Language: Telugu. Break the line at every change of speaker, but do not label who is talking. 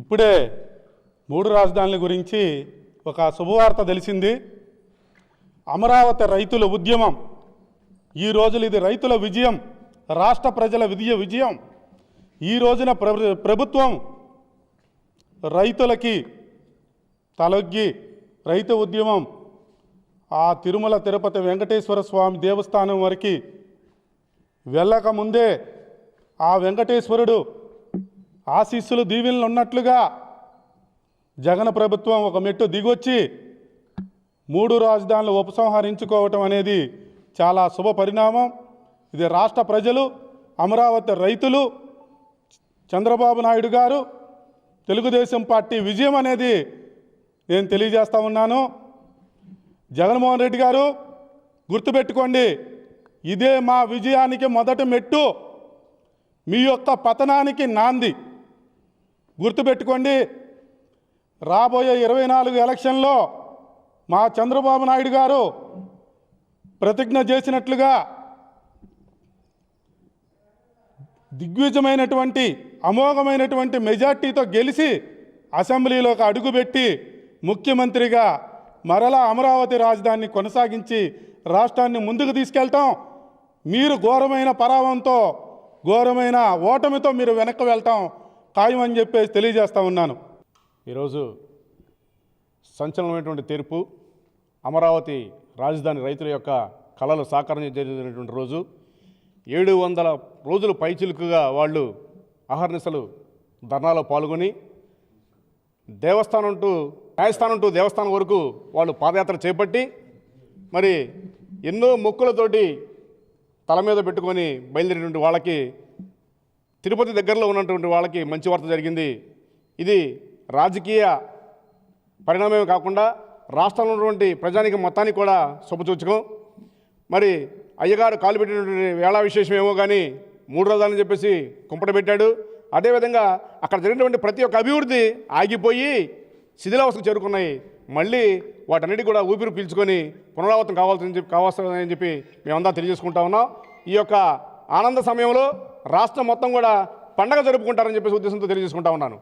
ఇప్పుడే మూడు రాజధానుల గురించి ఒక శుభవార్త తెలిసింది. అమరావతి రైతుల ఉద్యమం. ఈ రోజులు ఇది రైతుల విజయం రాష్ట్ర ప్రజల విజయ విజయం. ఈ రోజున ప్ర- ప్రభుత్వం రైతులకి తలొగ్గి రైతు ఉద్యమం ఆ తిరుమల తిరుపతి వెంకటేశ్వర స్వామి దేవస్థానం వరకు వెళ్ళకముందే ఆ వెంకటేశ్వరుడు ఆశీస్సులు దీవెనలు ఉన్నట్లుగా జగన్ ప్రభుత్వం ఒక మెట్టు దిగొచ్చి మూడు రాజధానులు ఉపసంహరించుకోవటం అనేది చాలా శుభ పరిణామం. ఇది రాష్ట్ర ప్రజలు అమరావతి రైతులు చంద్రబాబు నాయుడు గారు తెలుగుదేశం పార్టీ విజయం అనేది నేను తెలియజేస్తా ఉన్నాను. జగన్మోహన్ రెడ్డి గారు గుర్తుపెట్టుకోండి ఇదే మా విజయానికి మొదటి మెట్టు. మీ యొక్క పతనానికి నాంది. గుర్తుపెట్టుకోండి. రాబోయే ఇరవై నాలుగు ఎలక్షన్లో మా చంద్రబాబు నాయుడు గారు ప్రతిజ్ఞ చేసినట్లుగా దిగ్విజమైనటువంటి అమోఘమైనటువంటి మెజార్టీతో గెలిచి అసెంబ్లీలోకి అడుగుపెట్టి ముఖ్యమంత్రిగా మరలా అమరావతి రాజధానిని కొనసాగించి రాష్ట్రాన్ని ముందుకు తీసుకెళ్తాం. మీరు ఘోరమైన పరావంతో ఘోరమైన ఓటమితో మీరు వెనక్కి వెళ్తాం. ఖాయం అని చెప్పేసి తెలియజేస్తూ ఉన్నాను.
ఈరోజు సంచలనమైనటువంటి తీర్పు అమరావతి రాజధాని రైతుల యొక్క కళలు సాకారం జరిగినటువంటి రోజు. ఏడు వందల రోజులు పైచిలుకుగా వాళ్ళు అహర్నిశలు ధర్నాలో పాల్గొని దేవస్థానం టు న్యాయస్థానం టు దేవస్థానం వరకు వాళ్ళు పాదయాత్ర చేపట్టి మరి ఎన్నో మొక్కులతోటి తల మీద పెట్టుకొని బయలుదేరినటువంటి వాళ్ళకి తిరుపతి దగ్గరలో ఉన్నటువంటి వాళ్ళకి మంచి వార్త జరిగింది. ఇది రాజకీయ పరిణామమే కాకుండా రాష్ట్రంలో ఉన్నటువంటి ప్రజానికి మొత్తానికి కూడా శుభసూచకం మరి అయ్యగారు కాలు పెట్టినటువంటి వేళ విశేషం ఏమో కానీ మూడు రోజులని చెప్పేసి కుంపట పెట్టాడు. అదేవిధంగా అక్కడ జరిగినటువంటి ప్రతి ఒక్క అభివృద్ధి ఆగిపోయి శిథిలావస్థలు చేరుకున్నాయి. మళ్ళీ వాటన్నిటి కూడా ఊపిరి పీల్చుకొని పునరావృతం కావాల్సింది చెప్పి కావాల్సిందని చెప్పి మేమంతా తెలియజేసుకుంటా ఉన్నాం. ఈ యొక్క ఆనంద సమయంలో రాష్ట్రం మొత్తం కూడా పండగ జరుపుకుంటారని చెప్పేసి ఉద్దేశంతో తెలియజేసుకుంటా ఉన్నాను.